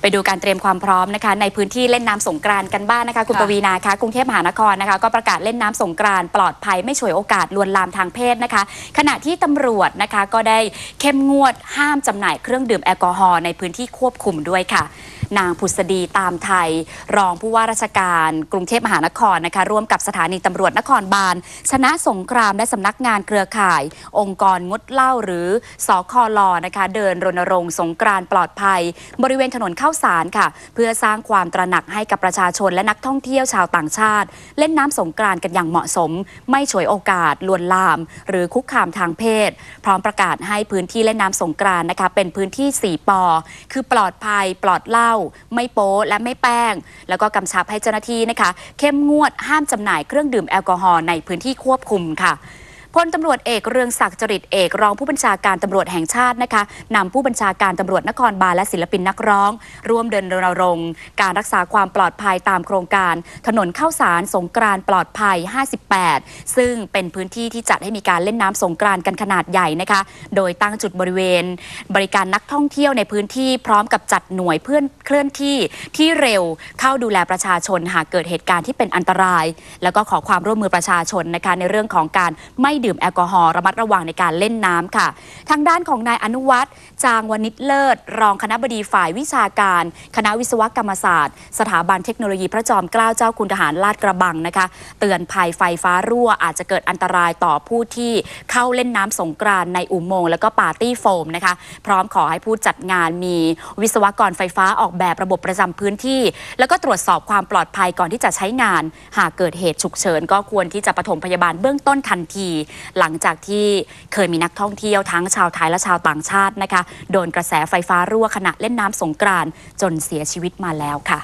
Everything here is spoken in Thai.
ไปดูการเตรียมความพร้อมนะคะ ในพื้นที่เล่นน้ำสงกรานต์กันบ้างนะคะ คุณค่ะปวีนาคะกรุงเทพมหานครนะคะ ก็ประกาศเล่นน้ำสงกรานต์ปลอดภัยไม่ฉวยโอกาสลวนลามทางเพศนะคะ ขณะที่ตำรวจนะคะก็ได้เข้มงวดห้ามจำหน่ายเครื่องดื่มแอลกอฮอล์ในพื้นที่ควบคุมด้วยค่ะ นางผุษดีตามไทย รองผู้ว่าราชการกรุงเทพมหานครนะคะร่วมกับสถานีตำรวจนครบาล ชนะสงครามและสำนักงานเครือข่าย องค์กรงดเหล้าหรือสอคอลอนะคะเดินรณรงค์สงกรานปลอดภัย บริเวณถนนเข้าสารค่ะ เพื่อสร้างความตระหนักให้กับประชาชนและนักท่องเที่ยวชาวต่างชาติ เล่นน้ำสงกรานกันอย่างเหมาะสม ไม่ฉวยโอกาสลวนลาม หรือคุกคามทางเพศ พร้อมประกาศให้พื้นที่เล่นน้ำสงกรานนะคะเป็นพื้นที่ 4 ปอ คือปลอดภัยปลอดเหล้าไม่โป๊และไม่แป้ง แล้วก็กำชับให้เจ้าหน้าที่นะคะ เข้มงวดห้ามจำหน่ายเครื่องดื่มแอลกอฮอล์ในพื้นที่ควบคุมค่ะ พลตำรวจเอกเรืองศักดิ์จริตเอกรองผู้บัญชาการตำรวจแห่งชาตินะคะนำผู้บัญชาการตำรวจนครบาลและศิลปินนักร้อง ร่วมเดินรณรงค์ การรักษาความปลอดภัยตามโครงการ ถนนเข้าสารสงกรานต์ปลอดภัย 58 ซึ่งเป็นพื้นที่ที่จัดให้มีการเล่นน้ำสงกรานต์กันขนาดใหญ่นะคะ โดยตั้งจุดบริเวณ บริการนักท่องเที่ยวในพื้นที่พร้อมกับจัดหน่วยเพื่อนเคลื่อนที่ที่เร็วเข้าดูแลประชาชนหากเกิดเหตุการณ์ที่เป็นอันตราย แล้วก็ขอความร่วมมือประชาชนนะคะในเรื่องของการไม่ดื่มแอลกอฮอล์ระมัดระวังในการเล่นน้ำค่ะ ทางด้านของนายอนุวัฒน์จางวนิชเลิศ รองคณะบดีฝ่ายวิชาการ คณะวิศวกรรมศาสตร์ สถาบันเทคโนโลยีพระจอมเกล้าเจ้าคุณทหารลาดกระบังนะคะ เตือนภัยไฟฟ้ารั่วอาจจะเกิดอันตรายต่อผู้ที่เข้าเล่นน้ำสงกรานในอุโมงค์แล้วก็ปาร์ตี้โฟมนะคะพร้อมขอให้ผู้จัดงานมีวิศวกรไฟฟ้าออกแบบระบบประจำพื้นที่ แล้วก็ตรวจสอบความปลอดภัยก่อนที่จะใช้งาน หากเกิดเหตุฉุกเฉินก็ควรที่จะปฐมพยาบาลเบื้องต้นทันทีหลังจากที่เคยมีนักท่องเที่ยวทั้งชาวไทยและชาวต่างชาตินะคะ โดนกระแสไฟฟ้ารั่วขณะเล่นน้ำสงกรานต์จนเสียชีวิตมาแล้วค่ะ